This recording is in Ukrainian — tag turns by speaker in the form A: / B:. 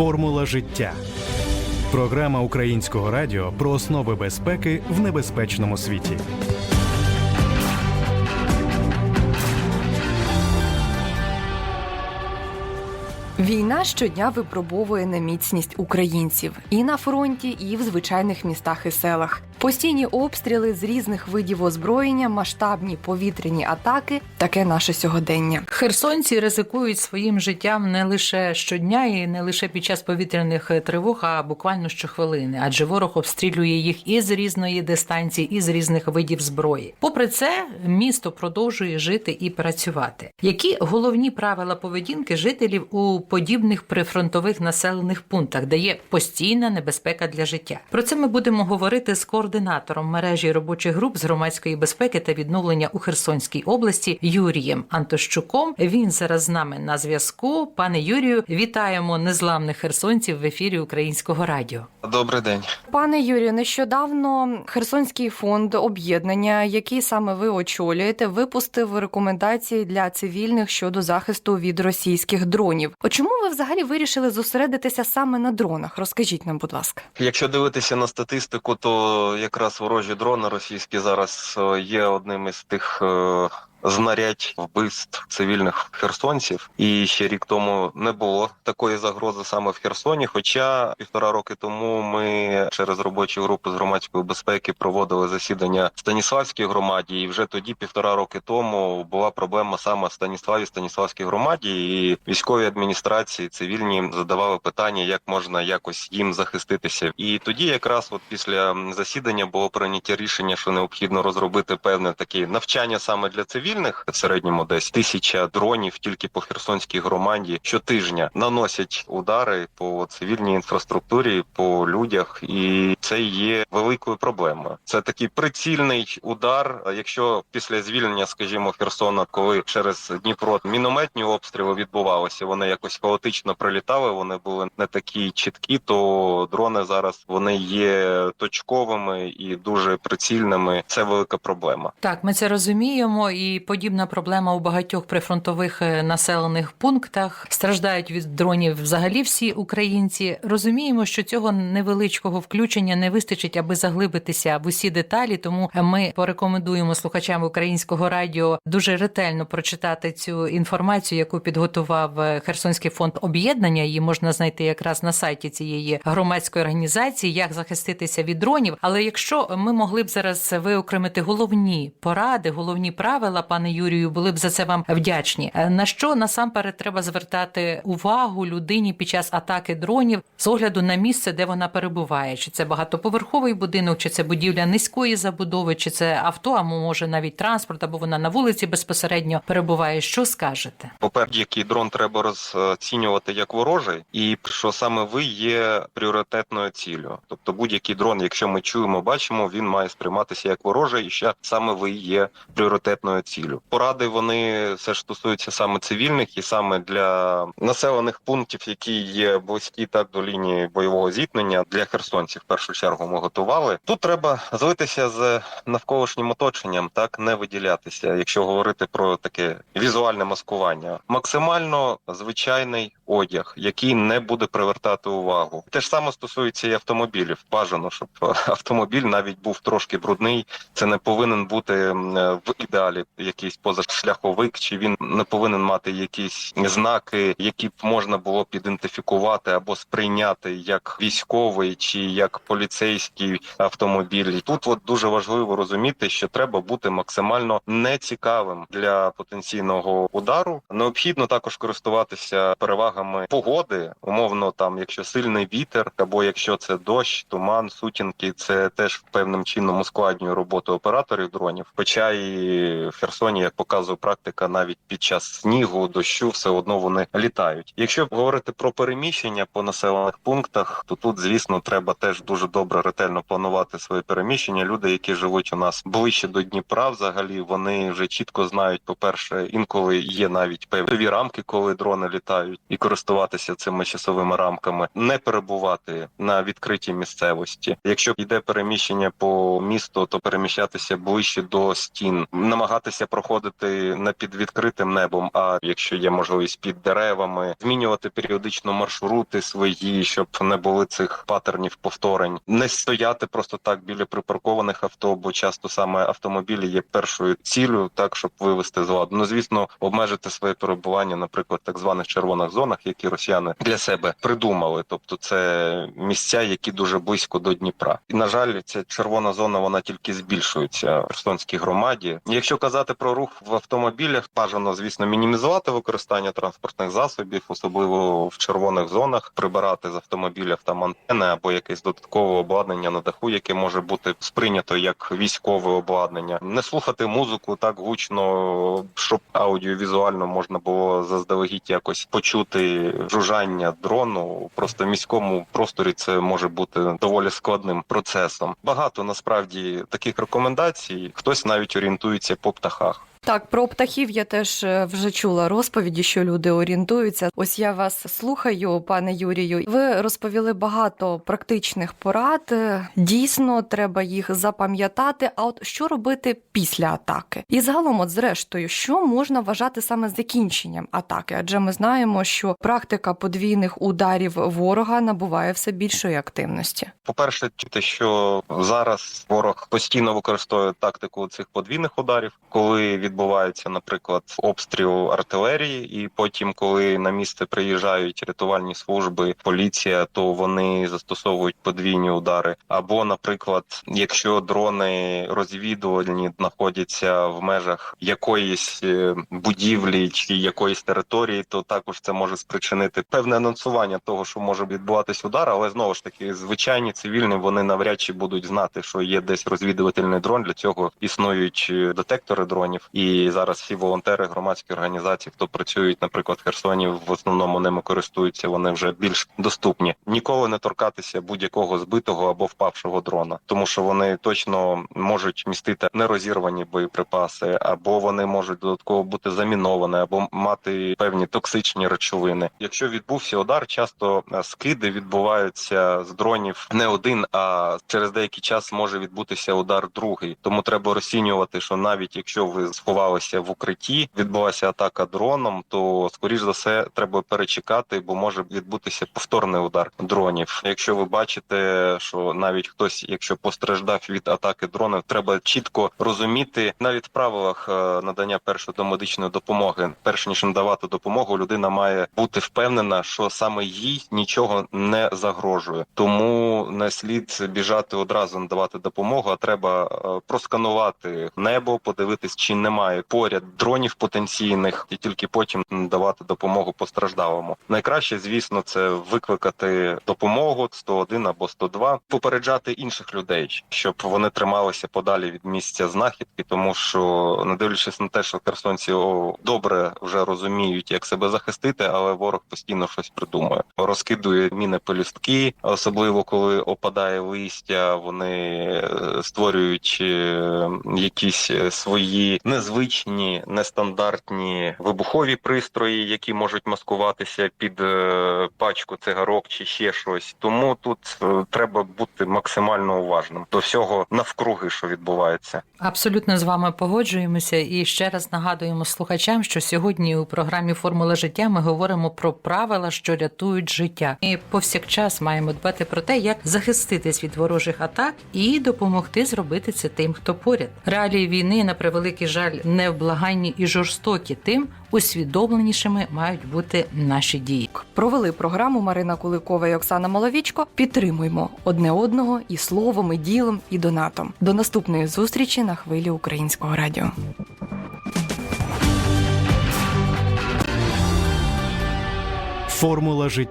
A: Формула життя. Програма українського радіо про основи безпеки в небезпечному світі.
B: Війна щодня випробовує на міцність українців і на фронті, і в звичайних містах і селах. Постійні обстріли з різних видів озброєння, масштабні повітряні атаки таке наше сьогодення.
C: Херсонці ризикують своїм життям не лише щодня і не лише під час повітряних е, тривог, а буквально щохвилини, адже ворог обстрілює їх і з різної дистанції, і з різних видів зброї. Попри це, місто продовжує жити і працювати. Які головні правила поведінки жителів у подібних прифронтових населених пунктах, де є постійна небезпека для життя? Про це ми будемо говорити з мережі робочих груп з громадської безпеки та відновлення у Херсонській області Юрієм Антощуком. Він зараз з нами на зв'язку. Пане Юрію, вітаємо незламних херсонців в ефірі Українського радіо.
D: Добрий день.
B: Пане Юрію, нещодавно Херсонський фонд об'єднання, який саме ви очолюєте, випустив рекомендації для цивільних щодо захисту від російських дронів. От чому ви взагалі вирішили зосередитися саме на дронах? Розкажіть нам, будь ласка.
D: Якщо дивитися на статистику, то якраз ворожі дрони російські зараз е, є одним із тих. Знарядь вбивств цивільних херсонців, і ще рік тому не було такої загрози саме в Херсоні. Хоча півтора роки тому ми через робочу групу з громадської безпеки проводили засідання в Станіславській громаді, і вже тоді, півтора роки тому, була проблема саме в Станіславі, Станіславській громаді, і військові адміністрації цивільні задавали питання, як можна якось їм захиститися. І тоді, якраз от після засідання було прийняття рішення, що необхідно розробити певне таке навчання саме для цивільних. В середньому десь тисяча дронів тільки по Херсонській громаді щотижня наносять удари по цивільній інфраструктурі, по людях, і це є великою проблемою. Це такий прицільний удар. Якщо після звільнення, скажімо, Херсона, коли через Дніпро мінометні обстріли відбувалися, вони якось хаотично прилітали. Вони були не такі чіткі, то дрони зараз вони є точковими і дуже прицільними. Це велика проблема.
C: Так, ми це розуміємо, і подібна проблема у багатьох прифронтових е, населених пунктах. Страждають від дронів взагалі всі українці. Розуміємо, що цього невеличкого включення не вистачить, аби заглибитися в усі деталі. Тому ми порекомендуємо слухачам українського радіо дуже ретельно прочитати цю інформацію, яку підготував е, Херсонський фонд об'єднання. Її можна знайти якраз на сайті цієї громадської організації, як захиститися від дронів. Але якщо ми могли б зараз виокремити головні поради, головні правила, пане Юрію, були б за це вам вдячні. Е, На що насамперед треба звертати увагу людині під час атаки дронів з огляду на місце, де вона перебуває? Чи це багатоповерховий будинок, чи це будівля низької забудови, чи це авто, а може навіть транспорт, або вона на вулиці безпосередньо перебуває? Що скажете?
D: По-перше, який дрон треба розцінювати як ворожий, і що саме ви є пріоритетною ціллю. Тобто будь-який дрон, якщо ми чуємо, бачимо, він має сприйматися як ворожий, і що саме ви є пріоритетною ціллю. Поради вони все ж стосуються саме цивільних і саме для населених пунктів, які є близькі так до лінії бойового зіткнення для херсонців. В першу чергу ми готували. Тут треба злитися з навколишнім оточенням, так не виділятися, якщо говорити про таке візуальне маскування. Максимально звичайний одяг, який не буде привертати увагу. Те ж саме стосується і автомобілів. Бажано, щоб автомобіль навіть був трошки брудний. Це не повинен бути е, в ідеалі якийсь позашляховик, чи він не повинен мати якісь знаки, які б можна було б ідентифікувати або сприйняти як військовий чи як поліцейський автомобіль. Тут от дуже важливо розуміти, що треба бути максимально нецікавим для потенційного удару. Необхідно також користуватися перевагами погоди, умовно, там, якщо сильний вітер, або якщо це дощ, туман, сутінки, це теж певним чином ускладнює роботу операторів дронів. Хоча і в Херсоні, як показує практика, навіть під час снігу, дощу, все одно вони літають. Якщо говорити про переміщення по населених пунктах, то тут, звісно, треба теж дуже добре ретельно планувати своє переміщення. Люди, які живуть у нас ближче до Дніпра, взагалі вони вже чітко знають. По перше, інколи є навіть певні рамки, коли дрони літають, і користуватися цими часовими рамками, не перебувати на відкритій місцевості. Якщо йде переміщення по місту, то переміщатися ближче до стін, намагатися проходити не під відкритим небом, а якщо є можливість під деревами, змінювати періодично маршрути свої, щоб не було цих патернів повторень, не стояти просто так біля припаркованих авто, бо часто саме автомобілі є першою ціллю, так щоб вивести з ладу. Ну звісно, обмежити своє перебування, наприклад, так званих червоних зонах, які росіяни для себе придумали. Тобто, це місця, які дуже близько до Дніпра. І на жаль, ця червона зона вона тільки збільшується в Херсонській громаді. Якщо казати про рух в автомобілях, бажано, звісно, мінімізувати використання транспортних засобів, особливо в червоних зонах, прибирати з автомобілів там антени або якесь додаткове обладнання на даху, яке може бути сприйнято як військове обладнання, не слухати музику так гучно, щоб аудіовізуально можна було заздалегідь якось почути жужжання дрону. Просто в міському просторі це може бути доволі складним процесом. Багато насправді таких рекомендацій. Хтось навіть орієнтується по ha.
B: Так, про птахів я теж е, вже чула розповіді, що люди орієнтуються. Ось я вас слухаю, пане Юрію. Ви розповіли багато практичних порад. Е, Дійсно, треба їх запам'ятати. А от що робити після атаки? І загалом, от зрештою, що можна вважати саме закінченням атаки? Адже ми знаємо, що практика подвійних ударів ворога набуває все більшої активності.
D: По-перше, те, що зараз ворог постійно використовує тактику цих подвійних ударів, коли відбувається, наприклад, обстріл артилерії, і потім, коли на місце приїжджають рятувальні служби, поліція, то вони застосовують подвійні удари. Або, наприклад, якщо дрони розвідувальні знаходяться в межах якоїсь е, будівлі чи якоїсь території, то також це може спричинити певне анонсування того, що може відбуватись удар, але знову ж таки, звичайні цивільні вони навряд чи будуть знати, що є десь розвідувальний дрон. Для цього існують е, детектори дронів. І зараз всі волонтери, громадські організації, хто працюють, наприклад, в Херсоні, в основному ними користуються. Вони вже більш доступні. Ніколи не торкатися будь-якого збитого або впавшого дрона, тому що вони точно можуть містити нерозірвані боєприпаси, або вони можуть додатково бути заміновані, або мати певні токсичні речовини. Якщо відбувся удар, часто е, скиди відбуваються з дронів не один, а через деякий час може відбутися удар другий. Тому треба розцінювати, що навіть якщо ви сховалися в укритті, відбулася атака дроном, то скоріш за все треба перечекати, бо може відбутися повторний удар дронів. Якщо ви бачите, що навіть хтось, якщо постраждав від атаки дронів, треба чітко розуміти навіть в правилах е, надання першої домедичної допомоги. Перш ніж надавати допомогу, людина має бути впевнена, що саме їй нічого не загрожує. Тому не слід біжати одразу надавати допомогу, а треба е, просканувати небо, подивитись, чи немає поряд дронів потенційних, і тільки потім надавати допомогу постраждалому. Найкраще, звісно, це викликати допомогу 101 або 102, попереджати інших людей, щоб вони трималися подалі від місця знахідки, тому що не дивлячись на те, що херсонці добре вже розуміють, як себе захистити, але ворог постійно щось придумує, розкидує міни пелюстки, особливо коли опадає листя, вони е, створюють е, якісь е, свої незвичні, нестандартні вибухові пристрої, які можуть маскуватися під е, пачку цигарок чи ще щось. Тому тут е, треба бути максимально уважним до всього навкруги, що відбувається.
C: Абсолютно з вами погоджуємося і ще раз нагадуємо слухачам, що сьогодні у програмі Формула життя ми говоримо про правила, що рятують життя. І повсякчас маємо дбати про те, як захиститись від ворожих атак і допомогти зробити це тим, хто поряд. Реалії війни на превеликий жаль невблаганні і жорстокі, тим усвідомленішими мають бути наші дії.
B: Провели програму Марина Куликова і Оксана Маловічко. Підтримуємо одне одного і словом, і ділом, і донатом. До наступної зустрічі на хвилі українського радіо.
A: Формула життя.